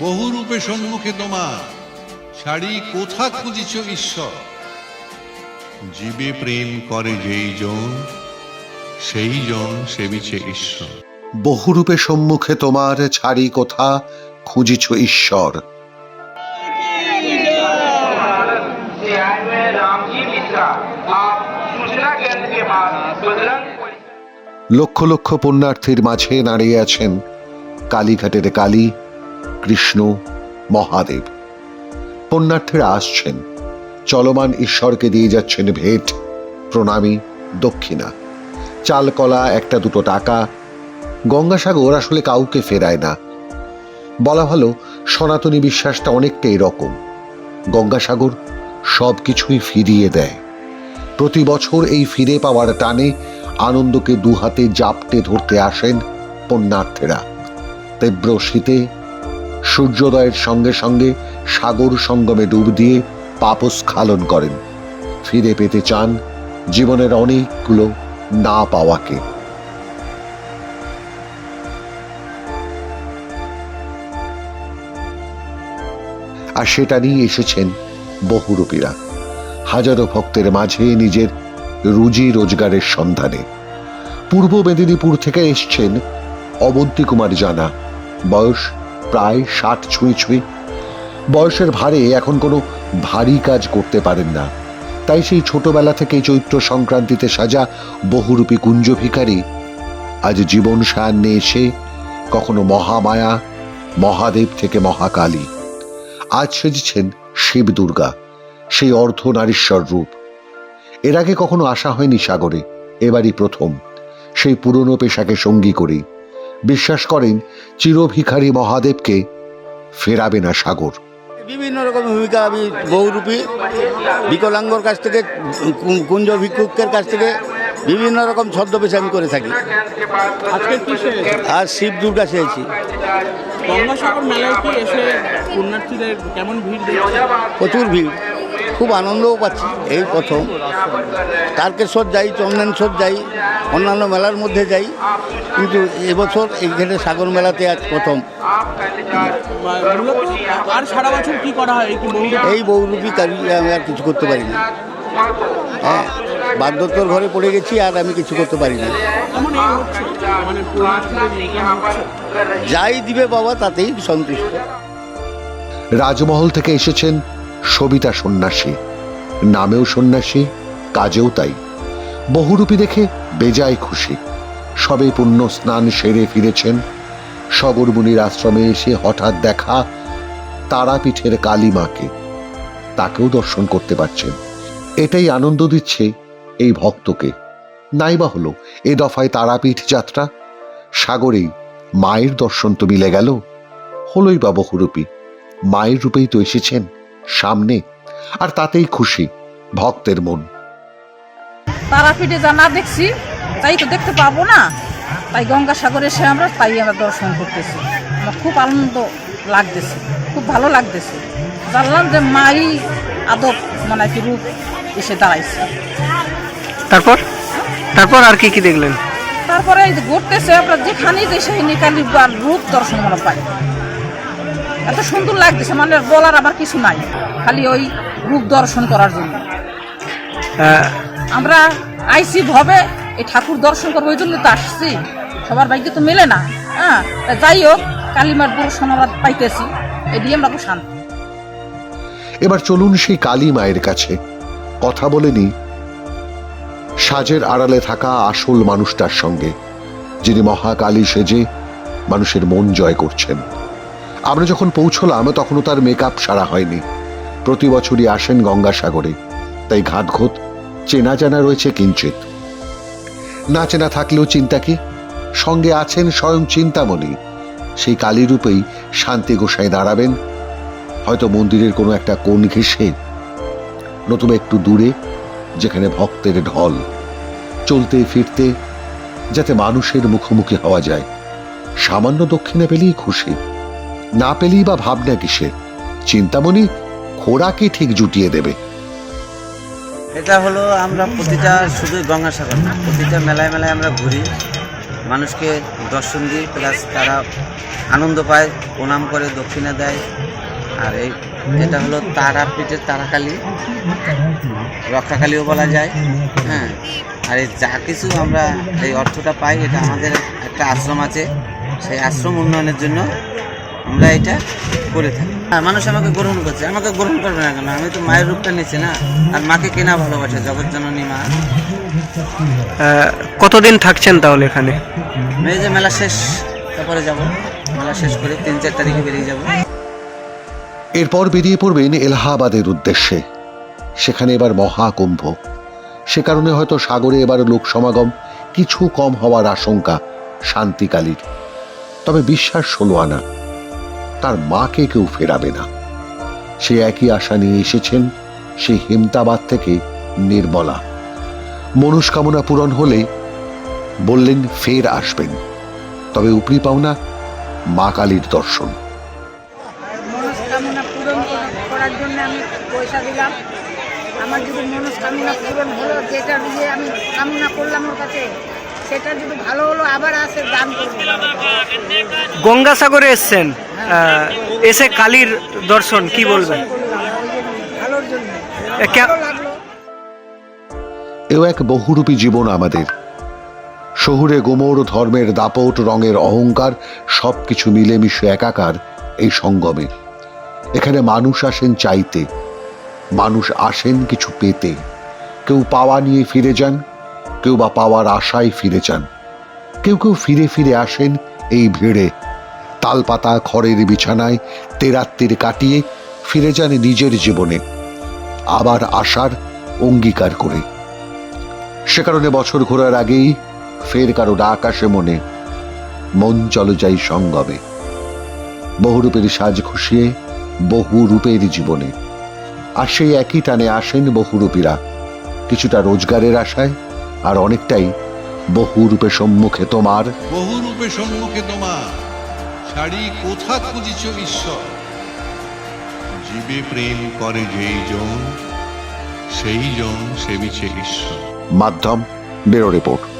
বহুরূপে সম্মুখে তোমার। শাড়ি কোথা খুঁজিছ ঈশ্বর? জীবে প্রেম করে যেই জন, সেই জন সেবিছে ঈশ্বর। বহুরূপে সম্মুখে তোমার ছাড়ি কোথা খুঁজিছ ঈশ্বর? লক্ষ লক্ষ পুণ্যার্থীর মাঝে দাঁড়িয়ে আছেন কালীঘাটের কালী কৃষ্ণ মহাদেব। পুণ্যার্থীরা আসছেন। চলমান ঈশ্বরকে দিয়ে যাচ্ছেন ভেট, প্রণামী, দক্ষিণা। চালকলা, একটা দুটো টাকা। গঙ্গাসাগর আসলে কাউকে ফেরায় না। বলা ভালো সনাতনী বিশ্বাসটা অনেকটা এরকম গঙ্গাসাগর সব কিছুই ফিরিয়ে দেয়। প্রতি বছর এই ফিরে পাওয়ার টানে আনন্দকে দুহাতে জাপটে ধরতে আসেন পুণ্যার্থীরা। তীব্র শীতে সূর্যোদয়ের সঙ্গে সঙ্গে সাগর সঙ্গমে ডুব দিয়ে পাপস্খালন করেন। ফিরে পেতে চান জীবনের অনেকগুলো না পাওয়াকে আর সেটা নিয়ে এসেছেন বহুরূপীরা। হাজারো ভক্তের মাঝে নিজের রুজি রোজগারের সন্ধানে। পূর্ব মেদিনীপুর থেকে এসছেন অবন্তী কুমার জানা, বয়স প্রায় ষাট ছুঁই ছুঁই। বয়সের ভারে এখন কোনো ভারী কাজ করতে পারেন না। তাই সেই ছোটবেলা থেকে চৈত্র সংক্রান্তিতে সাজা বহুরূপী কুঞ্জ ভিখারি। আজ জীবন সায়ান্নে এসে কখনো মহামায়া, মহাদেব থেকে মহাকালী। আজ সেজেছেন শিব দুর্গা, সেই অর্ধ নারীশ্বর রূপ। এর আগে কখনো আসা হয়নি সাগরে, এবারই প্রথম। সেই পুরনো পেশাকে সঙ্গী করে বিশ্বাস করেন চিরভিখারী মহাদেবকে ফেরাবে না সাগর। বিভিন্ন রকম ভূমিকা আমি বহুরূপী বিকলাঙ্গর কাছ থেকে কুঞ্জ ভিক্ষুকের কাছ থেকে বিভিন্ন রকম ছদ্মবেশ আমি করে থাকি। আজকে আর শিব দুর্গা সেয়েছি গঙ্গাসাগর মেলায় কি এসে পুণ্যার্থীদের কেমন ভিড় দেখছে প্রচুর ভিড়। খুব আনন্দও পাচ্ছি এই প্রথম। তারকেশ্বর যাই চন্দনেশ্বর যাই অন্যান্য মেলার মধ্যে যাই কিন্তু এবছর এইখানে সাগর মেলাতে আজ প্রথম। আর সারা বছর কি করা হয়? এই বহুরূপী? কাজ আমি আর কিছু করতে পারি না। হ্যাঁ বার্ধক্যর ঘরে পড়ে গেছি আর আমি কিছু করতে পারি না। এমন এই হচ্ছে মানে যাই দিবে বাবা তাতেই সন্তুষ্ট। রাজমহল থেকে এসেছেন সবিতা সন্ন্যাসী। নামেও সন্ন্যাসী, কাজেও তাই। বহুরূপী দেখে বেজায় খুশি। সবে পুণ্য স্নান সেরে ফিরেছেন। সবরমুনির আশ্রমে এসে হঠাৎ দেখা তারাপীঠের কালী মাকে তাকেও দর্শন করতে পারছেন। এটাই আনন্দ দিচ্ছে এই ভক্তকে। নাইবা হলো এ দফায় তারাপীঠ যাত্রা? সাগরেই মায়ের দর্শন তো মিলে গেল। হলোই বা বহুরূপী। মায়ের রূপেই তো এসেছেন। সামনে আর তাতেই খুশি ভক্তের মন। তারাপীঠে যা না দেখছি তাই তো দেখতে পাবো না। তাই গঙ্গাসাগরে এসে আমরা তাই আমরা দর্শন করতেছি। আমার খুব আনন্দ লাগতেছে খুব ভালো লাগতেছে। জানলাম যে মাই আদব মানে কি রূপ এসে দাঁড়াইছে। তারপর? তারপর আর কি কি দেখলেন? তারপরে এই যে ঘুরতেছে আমরা যেখানেই যে সেই নিকালি বা রূপ দর্শন আমরা পাই। এত সুন্দর লাগতেছে মানে বলার আমার কিছু নাই খালি ওই রূপ দর্শন করার জন্য। আমরা আইসি ভবে এই ঠাকুর দর্শন করব ওই জন্য তো আসছি। সবার বাইকে তো মেলে না। হ্যাঁ যাই হোক কালিমার দর্শন আমরা পাইতেছি। এটি আমরা খুব শান্তি এবার চলুন সেই কালী মায়ের কাছে। কথা বলেনি সাজের আড়ালে থাকা আসল মানুষটার সঙ্গে যিনি মহাকালী সেজে মানুষের মন জয় করছেন। আমরা যখন পৌঁছলাম, তখনও তার মেকআপ সারা হয়নি। প্রতি বছরই আসেন গঙ্গাসাগরে। তাই ঘাটঘোট, চেনা জানা রয়েছে কিঞ্চিত না চেনা থাকলেও চিন্তা কি? সঙ্গে আছেন স্বয়ং চিন্তামণি। সেই কালী রূপেই শান্তি গোসাই দাঁড়াবেন। হয়তো মন্দিরের কোনো একটা কোণ ঘেঁষে। নতুবা একটু দূরে, যেখানে ভক্তের ঢল। চলতে ফিরতে, যাতে মানুষের মুখোমুখি হওয়া যায়। সামান্য দক্ষিণে পেলেই খুশি। না পেলেই বা ভাবনা কিসের? চিন্তামণি খোরাকে ঠিক জুটিয়ে দেবে। এটা হলো আমরা প্রতিটা শুধু গঙ্গাসাগর না, প্রতিটা মেলায় মেলায় আমরা ঘুরি। মানুষকে দর্শন দিই প্লাস তারা আনন্দ পায়, প্রণাম করে, দক্ষিণা দেয়। আর এই এটা হলো তারাপীঠের তারাকালী, রক্ষাকালীও বলা যায় হ্যাঁ। আর এই যা কিছু আমরা এই অর্থটা পাই, এটা আমাদের একটা আশ্রম আছে, সেই আশ্রম উন্নয়নের জন্য আমরা এটা করে থাকি। হ্যাঁ মানুষ আমাকে গ্রহণ করছে। আমাকে গ্রহণ করবে না কেন? আমি তো মায়ের রূপটা নিচ্ছি না। আর মাকে কেনা ভালোবাসে? জগৎ জননী মা। কতদিন থাকছেন তাহলে এখানে? এই যে মেলা শেষ তারপরে যাব। মেলা শেষ করে তিন চার তারিখে বেরিয়ে যাব। এরপর বেরিয়ে পড়বেন এলাহাবাদের উদ্দেশ্যে। সেখানে এবার মহাকুম্ভ। সে কারণে হয়তো সাগরে এবার লোক সমাগম কিছু কম হওয়ার আশঙ্কা শান্তিকালীর। তবে বিশ্বাস ষোলো আনা। তার মাকে কেউ ফেরাবে না। সে একই আশা নিয়ে এসেছেন, সে হেমতাবাদ থেকে নির্মলা। মনস্কামনা পূরণ হলে বললেন, ফের আসবেন। তবে উপরি পাওনা মা কালীর দর্শন। আমার যদি মনস্কামনা পূরণ হলো, যেটা দিয়ে আমি কামনা করলাম ওর কাছে সেটা যদি ভালো হলো আবার আসে দান করব। গঙ্গাসাগরে এসছেন এসে কালীর দর্শন কি বলবেন? ভালোর জন্য। এও এক বহুরূপী জীবন আমাদের। শহুরে গোমর ধর্মের দাপট রঙের অহংকার সবকিছু মিলেমিশে একাকার এই সঙ্গমে। এখানে মানুষ আসেন চাইতে মানুষ আসেন কিছু পেতে। কেউ পাওয়া নিয়ে ফিরে যান কেউ বা পাওয়ার আশায় ফিরে যান। কেউ কেউ ফিরে ফিরে আসেন এই ভিড়ে। তালপাতা খড়ের বিছানায় তেরাত্তির কাটিয়ে ফিরে যান নিজের জীবনে। আবার আসার অঙ্গীকার করে। সে কারণে বছর ঘোরার আগেই ফের কারও ডাক আসে মনে। মন চলো যাই সঙ্গমে। বহুরূপের সাজ খুশিয়ে বহু রূপের জীবনে। আর সেই একই টানে আসেন বহুরূপীরা। কিছুটা রোজগারের আশায় আর অনেকটাই বহু রূপে সম্মুখে তোমার। বহু রূপে সম্মুখে তোমার। শাড়ি কোথা খুঁজিছ ঈশ্বর? জীবে প্রেম করে যেই জন সেই জন সেবিছে ঈশ্বর। মাধ্যম বেরো রিপোর্ট।